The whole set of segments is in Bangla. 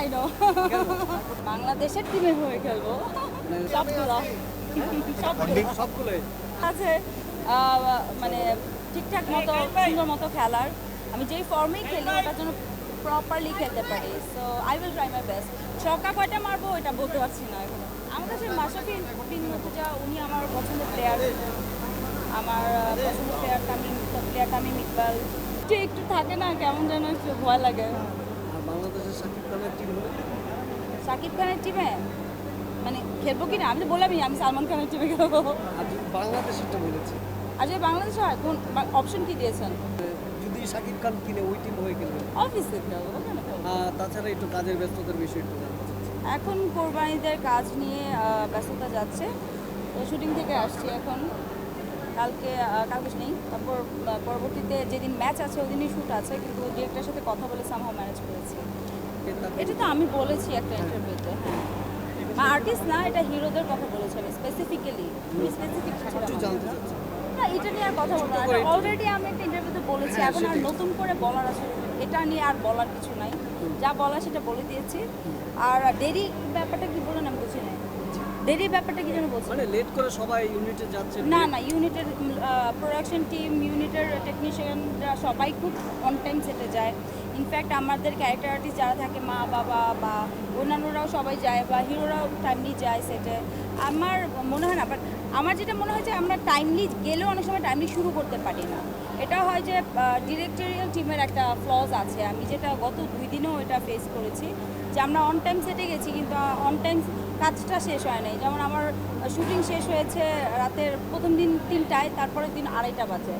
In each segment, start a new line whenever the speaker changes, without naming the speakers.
আই নো বাংলাদেশের টিমে হয়ে খেলব। সবগুলো সবগুলো আছে মানে ঠিকঠাক মতো, সুন্দর মতো খেলার। আমি যেই ফর্মেই খেলি, ওটার জন্য প্রপারলি খেলতে পারি। So I will try my best ছক্কা কয়টা মারবো এটা বলতে পারছি না এখন। আমার কাছে মাসাফি বিন মুর্তজা উনি আমার পছন্দের প্লেয়ার আমার পছন্দের প্লেয়ার তামিম প্লেয়ার তামিম ইকবাল। একটু থাকে না, কেমন যেন একটু ভয় লাগে।
বাংলাদেশের সাকিব খানের টিম
সাকিব খানের টিমে মানে খেলব কি না আমি তো বললামই আমি সালমান খানের টিমে খেলব।
বাংলাদেশেরটা বলেছি
যদি বাংলাদেশ হয়? কোন অপশন কি দিয়েছেন?
যদি সাকিব খান কিনে ওই টিম হয়ে খেলবে।
অফিসে খেলব কেন
তাছাড়া একটু কাজের ব্যস্ততার বিষয় একটু
এখন কোরবানিদের কাজ নিয়ে ব্যস্ততা যাচ্ছে। শুটিং থেকে আসছি এখন। কালকে কালকে নেই। তারপর পরবর্তীতে যেদিন ম্যাচ আছে ওই দিনই শ্যুট আছে কিন্তু ডিরেক্টরের সাথে কথা বলে সামহাও ম্যানেজ করেছি। এটা তো আমি বলেছি একটা ইন্টারভিউতে হ্যাঁ। আর্টিস্ট না এটা হিরোদের কথা বলেছি আমি স্পেসিফিক্যালি স্পেসিফিক না। এটা নিয়ে আর কথা বলব অলরেডি আমি একটা ইন্টারভিউতে বলেছি
হ্যাঁ,
এখন আর নতুন করে বলার আছে এটা নিয়ে আর বলার কিছু নাই। যা বলা সেটা বলে দিয়েছি। আর দেরি ব্যাপারটা কি বলুন আমি বুঝি নাই। দেরি ব্যাপারটা কি যেন বলছি?
মানে লেট করে সবাই ইউনিটে যাচ্ছে
না না ইউনিটের প্রোডাকশন টিম ইউনিটের টেকনিশিয়ানরা সবাই খুব অন টাইম সেটে যায়। ইনফ্যাক্ট আমাদের ক্যারেক্টার আর্টিস্ট যারা থাকে মা বাবা বা অন্যান্যরাও সবাই যায় বা হিরোরাও টাইমলি যায় সেটে আমার মনে হয় না বাট আমার যেটা মনে হয় যে আমরা টাইমলি গেলেও অনেক সময় টাইমলি শুরু করতে পারি না। এটা হয় যে ডিরেক্টরিয়াল টিমের একটা ফ্লজ আছে। আমি যেটা গত দুই দিনেও এটা ফেস করেছি যে আমরা অন টাইম সেটে গেছি কিন্তু অন টাইম কাজটা শেষ হয় নাই। যেমন আমার শুটিং শেষ হয়েছে রাতের প্রথম দিন তিনটায়, তারপরের দিন আড়াইটা বাজে।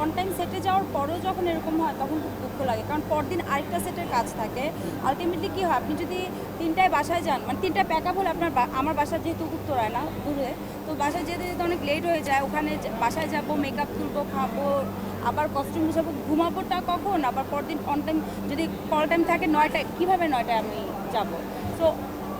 অন টাইম সেটে যাওয়ার পরেও যখন এরকম হয়, তখন খুব দুঃখ লাগে। কারণ পরদিন আরেকটা সেটের কাজ থাকে। আলটিমেটলি কী হয়, আপনি যদি তিনটায় বাসায় যান মানে তিনটায় প্যাক আপ হলে আপনার আমার বাসা যেহেতু উত্তরায় না, দূরে, তো বাসায় যেতে যেতে অনেক লেট হয়ে যায়। ওখানে বাসায় যাব মেকআপ তুলবো, খাব, আবার কস্টিউম গুছাবো ঘুমাবোটা কখন? আবার পরদিন অন টাইম যদি কল টাইম থাকে, নয়টায়, কীভাবে নয়টায় আমি যাব? তো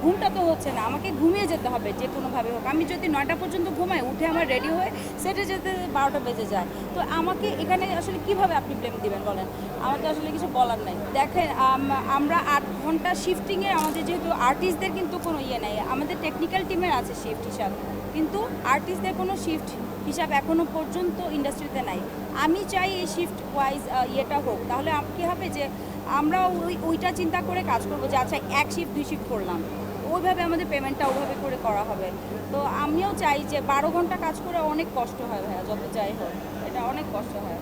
ঘুমটা তো হচ্ছে না, আমাকে ঘুমিয়ে যেতে হবে যে কোনোভাবে হোক। আমি যদি নয়টা পর্যন্ত ঘুমাই, উঠে আমার রেডি হয়ে সেটে যেতে বারোটা বেজে যায়। তো আমাকে এখানে আসলে কীভাবে আপনি ব্লেম দিবেন বলেন? আমার তো আসলে কিছু বলার নাই। দেখেন আমরা আট ঘণ্টা শিফটিংয়ে আমাদের যেহেতু আর্টিস্টদের কিন্তু কোনো ইয়ে নাই, আমাদের টেকনিক্যাল টিমের আছে শিফট হিসাব। কিন্তু আর্টিস্টদের কোনো শিফট হিসাব এখনও পর্যন্ত ইন্ডাস্ট্রিতে নাই। আমি চাই এই শিফট ওয়াইজ ইয়েটা হোক। তাহলে কী হবে যে আমরা ওই, ওইটা চিন্তা করে কাজ করব যে আচ্ছা এক শিফট দুই শিফট করলাম। ওইভাবে আমাদের পেমেন্টটা ওইভাবে করে করা হবে। তো আমিও চাই যে বারো ঘণ্টা কাজ করে অনেক কষ্ট হয় ভাইয়া, যত যাই হোক। এটা অনেক কষ্ট হয়।